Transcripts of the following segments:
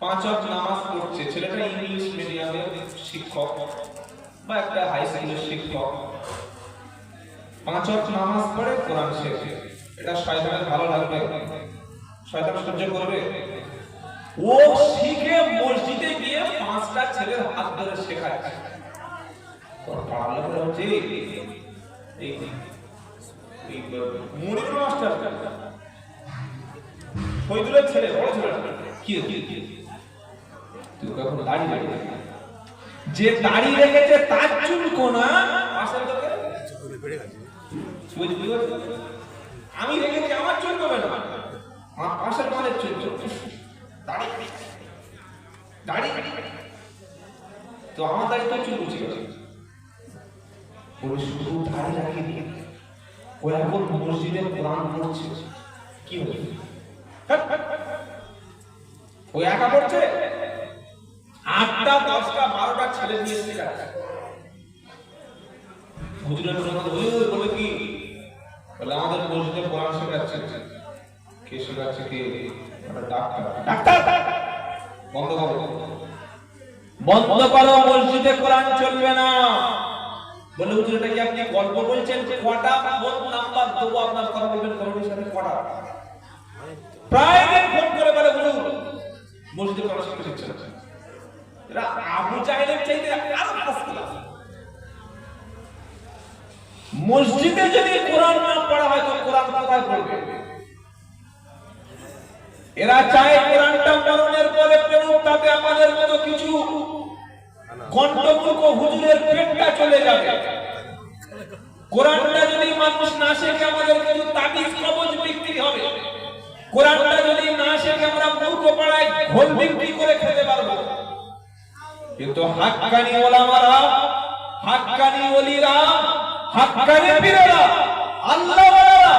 পাঁচ ওয়াক্ত নামাজ পড়ছে। ছেলেটা ইংলিশ মিডিয়ামের শিক্ষক বা একটা হাই স্কুলের শিক্ষক। পাঁচ ওয়াক্ত নামাজ পড়ে, কোরআন শেখে। এটা শয়তানের ভালো লাগবে। শয়তান সহ্য করবে? ও শিখে মসজিদে গিয়ে পাঁচটা ছেলের হাত ধরে শেখাচ্ছে। তোর পাড়ার লোকেরা হচ্ছে মুড়ির মাস্টার। শহীদুলের ছেলে, বড় ছেলে কি তুই কখন দাড়ি দাড়ি যে দাড়ি রেখেছে তার চুল কোনা? পাশের লোকের? আমি রেখেছি আমার চুল কমে না। আমার পাশের মালের চুল দাড়ি দাড়ি তো আমার দাড়ি তো চুল উঠে গেছে। ওই শুধু দাড়ি রাখিনি ও এখন মসজিদে কোরআন পড়ছে। কি হচ্ছে ও একা পড়ছে? আটটা দশটা বারোটা ছেলে নিয়ে এসে হুজুরের জন্য হুজুর বলে কি? বলে আমাদের মসজিদে কোরআন শেখাচ্ছে কে। শেখাচ্ছে কে? ডাক্তার। ডাক্তার। বন্ধ করো। বন্ধ করো মসজিদে কোরআন চলবে না। বলে হুজুর এটা কি আপনি গল্প বলছেন যে কটা? ফোন নাম্বার দেবো আপনার কথা বলবেন কমিটির সাথে কটা? প্রায় ফোন করে বলে হুজুর মসজিদে কোরআন শিখতে মসজিদে যদি কোরআন না পড়া হয় তো কোরআন কোথায় পড়বে? এরা চায় কোরআনটা মরণের পরে পড়ুক, তাতে আমাদের মতো কিছু হুজুরের পেটটা চলে যাবে। কোরআনটা যদি মানুষ না শেখে, আমাদের কিছু তাবিজ কবজ বিক্রি হবে। কোরআনটা যদি না শেখে, আমরা মূর্খ পাড়ায় ঘোল বিক্রি করে খেতে পারব কিন্তু হাক্কানি ওলামারা, হাক্কানি ওলিরা, হাক্কানি পীরেরা আল্লাহওয়ালারা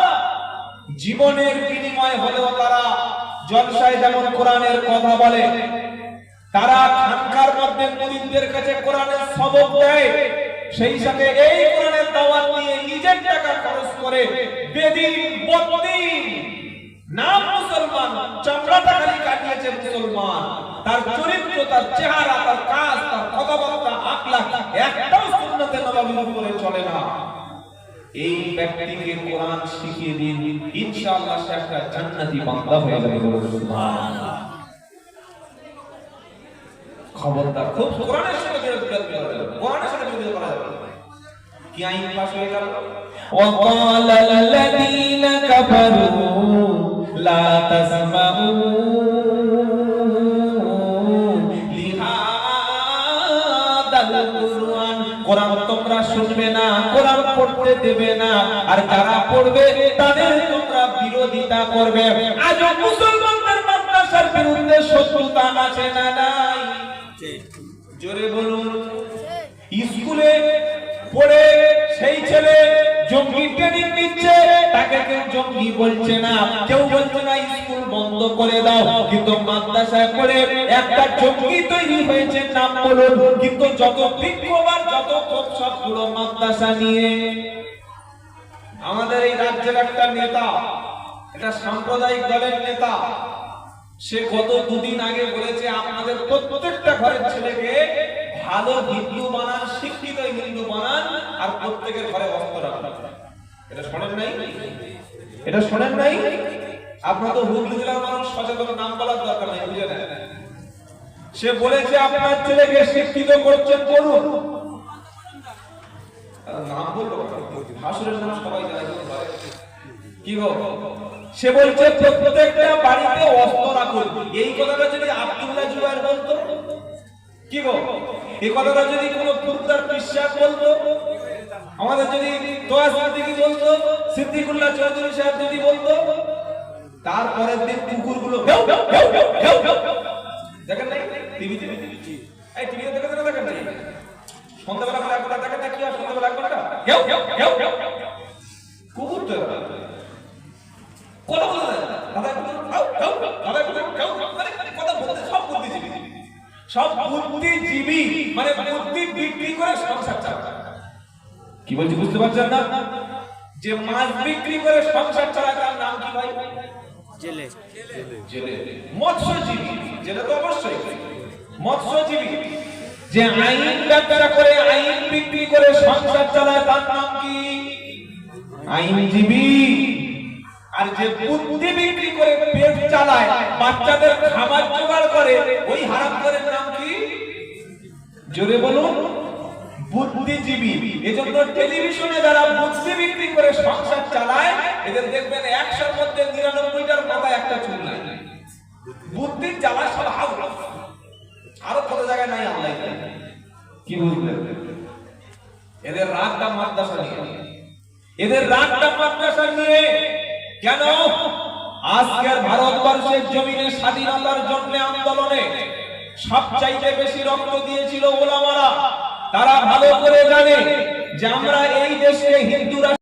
জীবনের বিনিময় হলেও তারা জলসায় যেমন কোরআনের কথা বলে, তারা খানকার মধ্যে মুরিদদের কাছে কোরআনের সবক দেয়, সেই সাথে এই কোরআনের দাওয়াত নিয়ে নিজের টাকা খরচ করে বেদিন বদিন নাম মুসলমান, চামড়াটা খালি কাটিয়েছে মুসলমান। তার চরিত্র তার চেহারা তার কাজ তার কথাবার্তা আকলাক একটাও সুন্নতে নববীর উপরে চলে না এই ব্যক্তিকে কোরআন শিখিয়ে দিন ইনশাআল্লাহ সে একটা জান্নাতি বান্দা হয়ে যাবে বলে সুবহানাল্লাহ খবরদার খুব কোরআনের সাথে বিরোধ করা যাবে না। কোরআনের সাথে বিরোধ করা যাবে না। কি আইন পাশ হয়ে গেল وقال الذين كفروا لا تسمعوا শুনবে না, কোরআন পড়তে দেবে না, আর যারা পড়বে তাদের তোমরা বিরোধিতা করবে। আজ মুসলমানদের মাদ্রাসার বিরুদ্ধে শত্রুতা আছে না নাই? জোরে বলুন। স্কুলে পড়ে সেই ছেলে জঙ্গি ট্রেনিং নিচ্ছে, তাকে কেউ জঙ্গি বলছে না। কেউ বলছে না, স্কুল বন্ধ করে দাও। কিন্তু মাদ্রাসায় পড়ে একটা জঙ্গি তৈরি হয়েছে, নাম বলুন। কিন্তু যত বিক্ষোভ সবগুলো মাদ্রাসা নিয়ে। আমাদের এই রাজ্যের একটা নেতা এটা সাম্প্রদায়িক দলের নেতা, সে গত দুদিন আগে বলেছে, আপনাদের প্রত্যেকটা ঘরের ছেলেকে ভালো হিন্দু বানান শিক্ষিত হিন্দু বানান আর প্রত্যেকের ঘরে অস্ত্র এটা শোনেন নাই? আপনার তো হুগলি জেলার মানুষ, সচেতন নাম বলার দরকার নেই, বুঝে সে বলেছে, আপনার ছেলেকে শিক্ষিত করছেন করুন নাম বলব ভাসুরের নাম সবাই জানে কি গো? সে বলছে প্রত্যেকটা বাড়িতে অস্ত্র রাখুন। এই কথাটা যদি আব্দুল্লাহ জুবাইর বলতো? কি গো? এই কথাটা যদি কোনো বিশ্বাস বলতো? আমাদের যদি তোয়া বলতো সিদ্দিকুল্লাহ চৌধুরী সাহেব যদি বলতো তারপরের দিন কুকুরগুলো ঘেউ ঘেউ। দেখেন নাই? টিভি টিভি এই টিভিতে দেখেন না দেখেন নাই? সন্ধ্যাবেলা করে একবার দেখেন না কি হয় সন্ধ্যাবেলা একবার ঘেউ ঘেউ ঘেউ ঘেউ ঘেউ। কুকুর তো কথা বলে দাদা একটু খাও খাও দাদা একটু খাও মানে কথা বলতে সব বুদ্ধিজীবী সব বুদ্ধিজীবী মানে বুদ্ধি বিক্রি করে সংসার চালায় কি বলছি বুঝতে পারছেন না যে মাছ বিক্রি করে সংসার চালায় তার নাম কি ভাই জেলে জেলে মৎস্যজীবী যেটা তো অবশ্যই মৎস্যজীবী যে আইন ব্যবসা করে, আইন বিক্রি করে সংসার চালায়, তার নাম কি? আইনজীবী। আর যে বুদ্ধি বিক্রি করে পেট চালায়, বাচ্চাদের খাবার জোগাড় করে, ওই হারাম করে নাম কি? জোরে বলুন। বুদ্ধিজীবী। এজন্য টেলিভিশনে যারা বুদ্ধি বিক্রি করে সংসার চালায়, এদের দেখবেন একশোর মধ্যে নিরানব্বইটার কথা একটা চুল নাই। বুদ্ধির জ্বালা সব হাউ আরও কত জায়গায় নাই আল্লাহ। কি বুঝলেন এদের রাগটা মাদ্রাসা নিয়ে এদের রাগটা মাদ্রাসা নিয়ে কেন? আজকের ভারতবর্ষের জমিনে স্বাধীনতার জন্য আন্দোলনে সবচাইতে বেশি রক্ত দিয়েছিল ওলামারা। তারা ভালো করে জানে যে আমরা এই দেশে হিন্দুরা